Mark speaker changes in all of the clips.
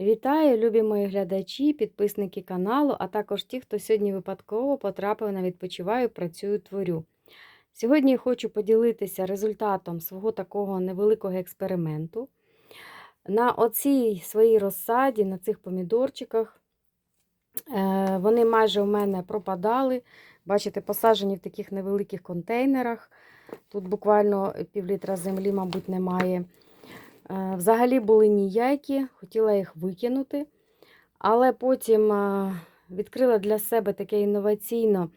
Speaker 1: Вітаю, любі мої глядачі, підписники каналу, а також ті, хто сьогодні випадково потрапив на відпочиваю, працюю, творю. Сьогодні хочу поділитися результатом свого такого невеликого експерименту. На оцій своїй розсаді, на цих помідорчиках, е, вони майже у мене пропадали. Бачите, посаджені в таких невеликих контейнерах. Тут буквально півлітра землі, мабуть, немає. Е, Взагалі були ніякі, хотіла їх викинути, але потім е, відкрила для себе таке інноваційно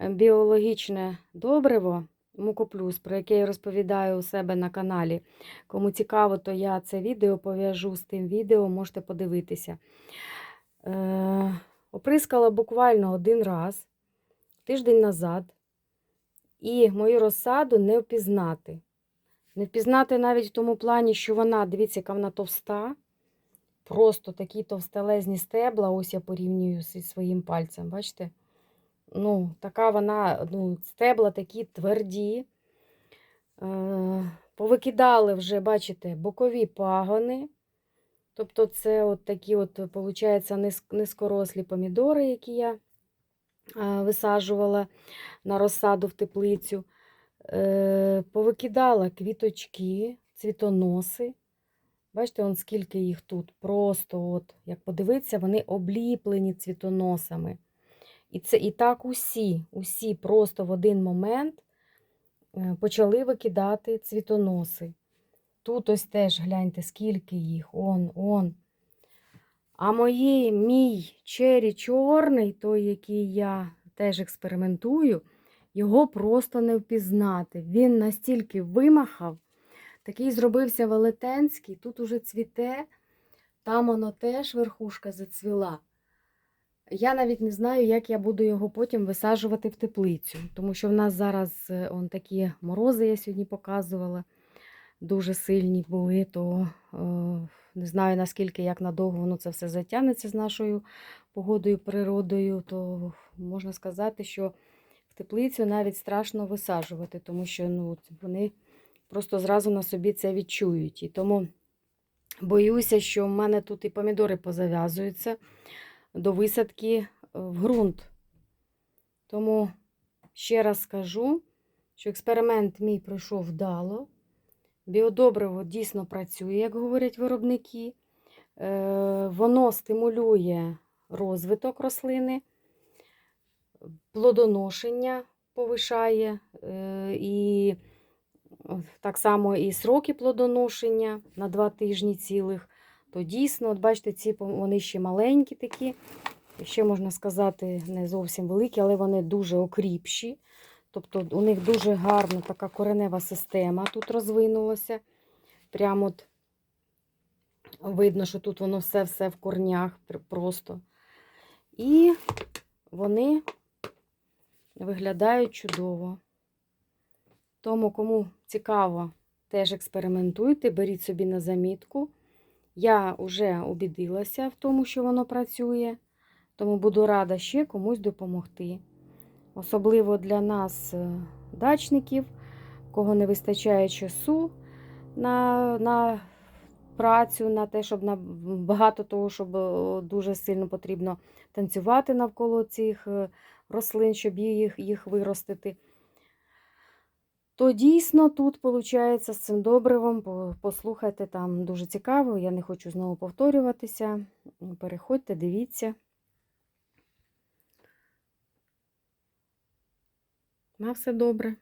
Speaker 1: е, біологічне добриво Мукоплюс, про яке я розповідаю у себе на каналі. Кому цікаво, то я це відео пов'яжу з тим відео, можете подивитися. Оприскала буквально один раз, тиждень назад, і мою розсаду не впізнати. Не впізнати навіть в тому плані, що вона, дивіться, яка вона товста. Просто такі товстелезні стебла, ось я порівнюю зі своїм пальцем, бачите? Ну, така вона, ну, стебла такі тверді. Е, повикидали вже, бачите, бокові пагони. Тобто, це от такі, от, виходить, низькорослі помідори, які я е, висаджувала на розсаду в теплицю. Е, повикидала квіточки, цвітоноси. Бачите, он скільки їх тут. Просто, от, як подивитися, вони обліплені цвітоносами. І це і так усі, усі просто в один момент е, почали викидати цвітоноси. Тут ось теж гляньте, скільки їх, он, он. А мої, мій чері чорний, той, який я теж експериментую, його просто не впізнати. Він настільки вимахав, такий зробився велетенський, тут уже цвіте, там воно теж верхушка зацвіла. Я навіть не знаю, як я буду його потім висаджувати в теплицю, тому що в нас зараз е, он, такі морози, я сьогодні показувала, дуже сильні були, то е, не знаю наскільки, як надовго воно це все затягнеться з нашою погодою, природою, то можна сказати, що теплицю навіть страшно висаджувати, тому що ну, вони просто зразу на собі це відчують. І тому боюся, що в мене тут і помідори позав'язуються до висадки в ґрунт. Тому ще раз скажу, що експеримент мій пройшов вдало. Біодобриво дійсно працює, як говорять виробники. Е, Воно стимулює розвиток рослини, плодоношення повишає, е, і так само і сроки плодоношення на два тижні цілих. То дійсно, от бачите, ці вони ще маленькі такі, ще можна сказати, не зовсім великі, але вони дуже окріпші. Тобто у них дуже гарна така коренева система тут розвинулася. Прямо от видно, що тут воно все-все в корнях просто. І вони виглядають чудово. Тому, кому цікаво, теж експериментуйте, беріть собі на замітку. Я вже убідилася в тому, що воно працює, тому буду рада ще комусь допомогти. Особливо для нас, дачників, кого не вистачає часу на на працю, на те, щоб на багато того, щоб дуже сильно потрібно танцювати навколо цих рослин, щоб їх, їх виростити. То дійсно тут, виходить, з цим добривом, послухайте, там дуже цікаво, я не хочу знову повторюватися. Переходьте, дивіться. На все добре.